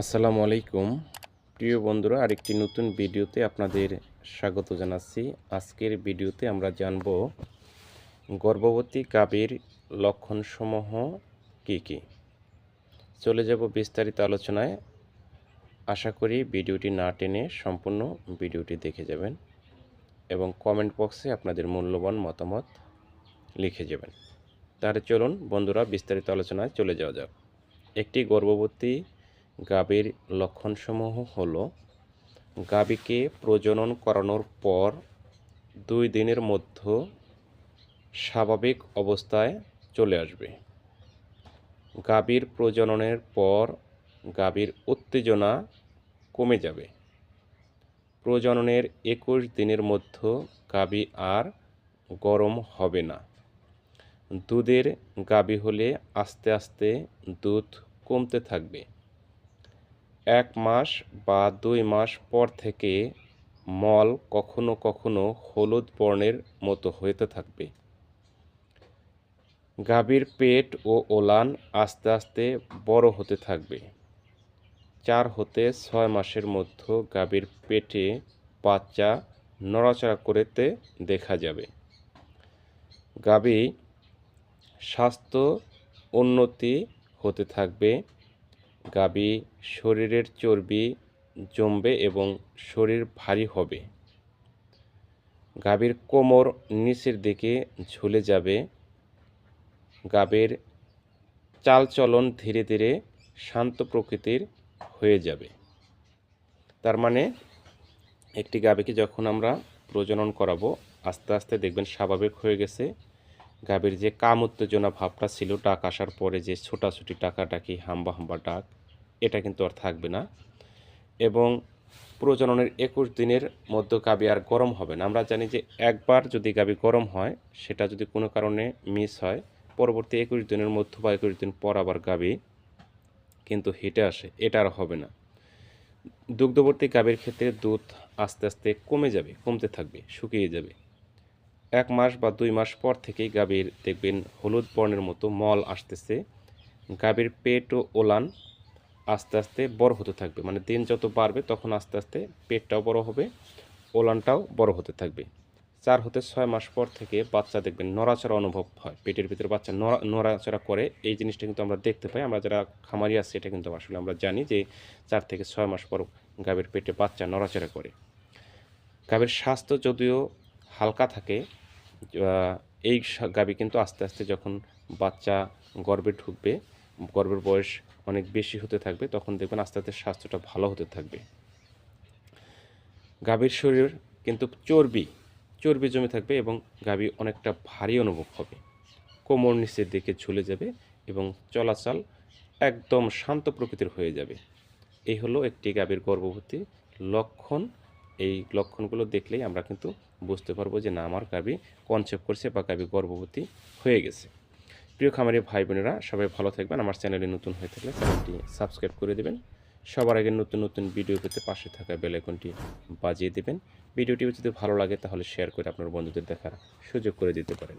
আসসালামু আলাইকুম। প্রিয় বন্ধুরা, আরেকটি নতুন ভিডিওতে আপনাদের স্বাগত জানাচ্ছি। আজকের ভিডিওতে আমরা জানব গর্ভবতী গাভীর লক্ষণসমূহ কী কী? চলে যাব বিস্তারিত আলোচনায়। আশা করি ভিডিওটি না টেনে সম্পূর্ণ ভিডিওটি দেখে যাবেন এবং কমেন্ট বক্সে আপনাদের মূল্যবান মতামত লিখে যাবেন। তাহলে চলুন বন্ধুরা, বিস্তারিত আলোচনায় চলে যাওয়া যাক। একটি গর্ভবতী গাভীর লক্ষণসমূহ হলো, গাভীকে প্রজনন করানোর পর দুই দিনের মধ্যে স্বাভাবিক অবস্থায় চলে আসবে। গাভীর প্রজননের পর গাভীর উত্তেজনা কমে যাবে। প্রজননের একুশ দিনের মধ্যে গাভী আর গরম হবে না। দুধের গাভী হলে আস্তে আস্তে দুধ কমতে থাকবে। এক মাস বা দুই মাস পর থেকে মল কখনো কখনো হলুদ বর্ণের মতো হতে থাকবে। গাভীর পেট ও ওলান আস্তে আস্তে বড় হতে থাকবে। চার হতে ছয় মাসের মধ্যে গাভীর পেটে বাচ্চা নড়াচড়া করতে দেখা যাবে। গাভী স্বাস্থ্য উন্নতি হতে থাকবে গাভী শরীরের চর্বি জমবে এবং শরীর ভারী হবে। গাভীর কোমর নিচের দিকে ঝুলে যাবে। গাভীর চালচলন ধীরে ধীরে শান্ত প্রকৃতির হয়ে যাবে। তার মানে একটি গাভীকে যখন আমরা প্রজনন করাবো, আস্তে আস্তে দেখবেন স্বাভাবিক হয়ে গেছে। গাভীর যে কাম উত্তেজনা ভাবটা ছিল ডাক আসার পরে যে ছোটাছুটি ডাকাডাকি হাম্বা হাম্বা ডাক, এটা কিন্তু আর থাকবে না। এবং প্রজননের একুশ দিনের মধ্যে গাভী আর গরম হবে না। আমরা জানি যে একবার যদি গাভী গরম হয়, সেটা যদি কোনো কারণে মিস হয়, পরবর্তী একুশ দিনের মধ্যে বা একুশ দিন পর আবার গাভী কিন্তু হিটে আসে, এটা আর হবে না। দুগ্ধবর্তী গাভীর ক্ষেত্রে দুধ আস্তে আস্তে কমে যাবে, কমতে থাকবে, শুকিয়ে যাবে। এক মাস বা দুই মাস পর থেকেই গাভীর দেখবেন হলুদ বর্ণের মতো মল আসতেছে। গাভীর পেট ও ওলান আস্তে আস্তে বড় হতে থাকবে। মানে দিন যত বাড়বে তখন আস্তে আস্তে পেটটাও বড় হবে, ওলানটাও বড় হতে থাকবে। চার হতে ছয় মাস পর থেকে বাচ্চা দেখবেন নড়াচড়া অনুভব হয়। পেটের ভিতরে বাচ্চা নড়া, নড়াচড়া করে, এই জিনিসটা কিন্তু আমরা দেখতে পাই। আমরা যারা খামারি আছি, এটা কিন্তু আসলে আমরা জানি যে চার থেকে ছয় মাস পর গাভীর পেটে বাচ্চা নড়াচড়া করে। গাভীর স্বাস্থ্য যদিও হালকা থাকে এই গাবি কিন্তু আস্তে আস্তে যখন বাচ্চা গর্বে ঢুকবে, গর্ভের বয়স অনেক বেশি হতে থাকবে, তখন দেখবেন আস্তে আস্তে স্বাস্থ্যটা ভালো হতে থাকবে। গাভীর শরীর কিন্তু চর্বি চর্বি জমে থাকবে এবং গাভী অনেকটা ভারী অনুভব হবে। কোমর নিচের দিকে ঝুলে যাবে এবং চলাচল একদম শান্ত প্রকৃতির হয়ে যাবে। এই হলো একটি গাভীর গর্ভবতী লক্ষণ। এই লক্ষণগুলো দেখলেই আমরা কিন্তু বুঝতে পারব যে না, আমার কাবি কনসেপ্ট করছে বা গাভী গর্ভবতী হয়ে গেছে। প্রিয় খামারি ভাই বোনেরা, সবাই ভালো থাকবেন। আমার চ্যানেলে নতুন হয়ে থাকলে চ্যানেলটি সাবস্ক্রাইব করে দেবেন। সবার আগে নতুন নতুন ভিডিও পেতে পাশে থাকা বেলাইকনটি বাজিয়ে দেবেন। ভিডিওটি যদি ভালো লাগে তাহলে শেয়ার করে আপনার বন্ধুদের দেখার সুযোগ করে দিতে পারেন।